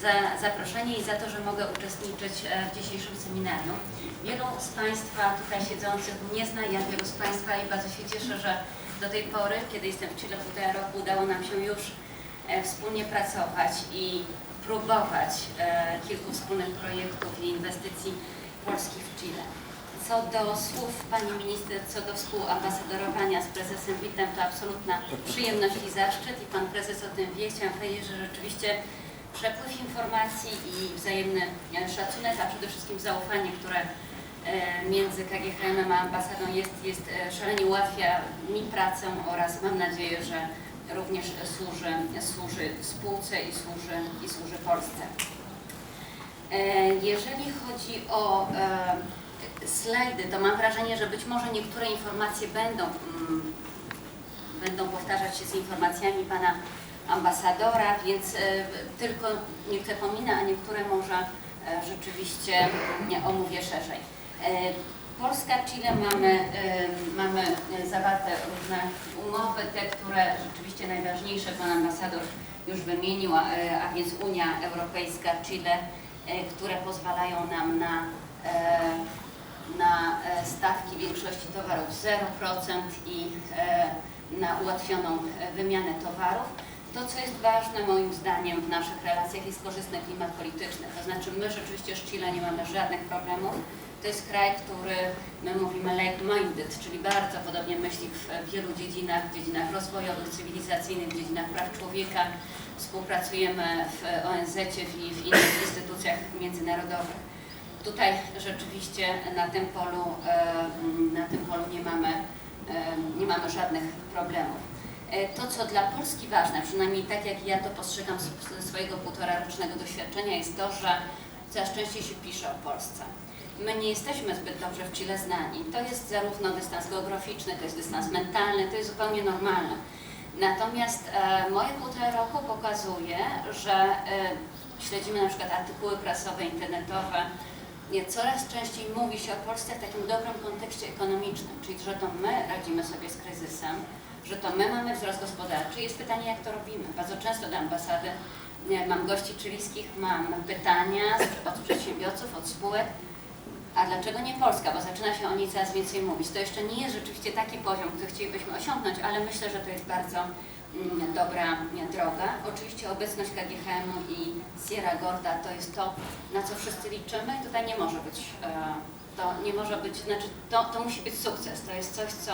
Za zaproszenie i za to, że mogę uczestniczyć e, w dzisiejszym seminarium. Wielu z Państwa tutaj siedzących mnie zna, ja wielu z Państwa i bardzo się cieszę, że do tej pory, kiedy jestem w Chile półtora roku, udało nam się już e, wspólnie pracować i próbować e, kilku wspólnych projektów i inwestycji polskich w Chile. Co do słów Pani Minister, co do współambasadorowania z prezesem Wittem, to absolutna przyjemność i zaszczyt i Pan Prezes o tym wie. Chciałam powiedzieć, że rzeczywiście przepływ informacji i wzajemny e, szacunek, a przede wszystkim zaufanie, które e, między KGHM a ambasadą jest, jest e, szalenie ułatwia mi pracę oraz mam nadzieję, że również służy, służy spółce i służy, i służy Polsce. Jeżeli chodzi o slajdy, to mam wrażenie, że być może niektóre informacje będą, mm, będą powtarzać się z informacjami Pana ambasadora, więc e, tylko niektóre pominę, a niektóre może e, rzeczywiście omówię szerzej. E, Polska, Chile mamy, mamy zawarte różne umowy, te, które rzeczywiście najważniejsze Pan ambasador już wymienił, a, więc Unia Europejska, Chile, które pozwalają nam na, na e, stawki większości towarów 0% i e, na ułatwioną e, wymianę towarów. To, co jest ważne moim zdaniem w naszych relacjach jest korzystny klimat polityczny. To znaczy my rzeczywiście z Chile nie mamy żadnych problemów. To jest kraj, który my mówimy like-minded, czyli bardzo podobnie myśli w wielu dziedzinach, dziedzinach rozwojowych, cywilizacyjnych, dziedzinach praw człowieka. Współpracujemy w ONZ i w innych instytucjach międzynarodowych. Tutaj rzeczywiście na tym polu, e, na tym polu nie mamy, e, nie mamy żadnych problemów. E, To, co dla Polski ważne, przynajmniej tak jak ja to postrzegam z z swojego półtora rocznego doświadczenia, jest to, że coraz częściej się pisze o Polsce. My nie jesteśmy zbyt dobrze w Chile znani. To jest zarówno dystans geograficzny, to jest dystans mentalny, to jest zupełnie normalne. Natomiast moje półtora roku pokazuje, że śledzimy na przykład artykuły prasowe, internetowe, coraz częściej mówi się o Polsce w takim dobrym kontekście ekonomicznym, czyli że to my radzimy sobie z kryzysem, że to my mamy wzrost gospodarczy. Jest pytanie, jak to robimy. Bardzo często do ambasady mam gości chilijskich, mam pytania od przedsiębiorców, od spółek, a dlaczego nie Polska? Bo zaczyna się o niej coraz więcej mówić. To jeszcze nie jest rzeczywiście taki poziom, który chcielibyśmy osiągnąć, ale myślę, że to jest bardzo dobra mm, droga. Oczywiście obecność KGHM i Sierra Gorda to jest to, na co wszyscy liczymy i tutaj nie może być, e, to nie może być, znaczy to, to musi być sukces. To jest coś, co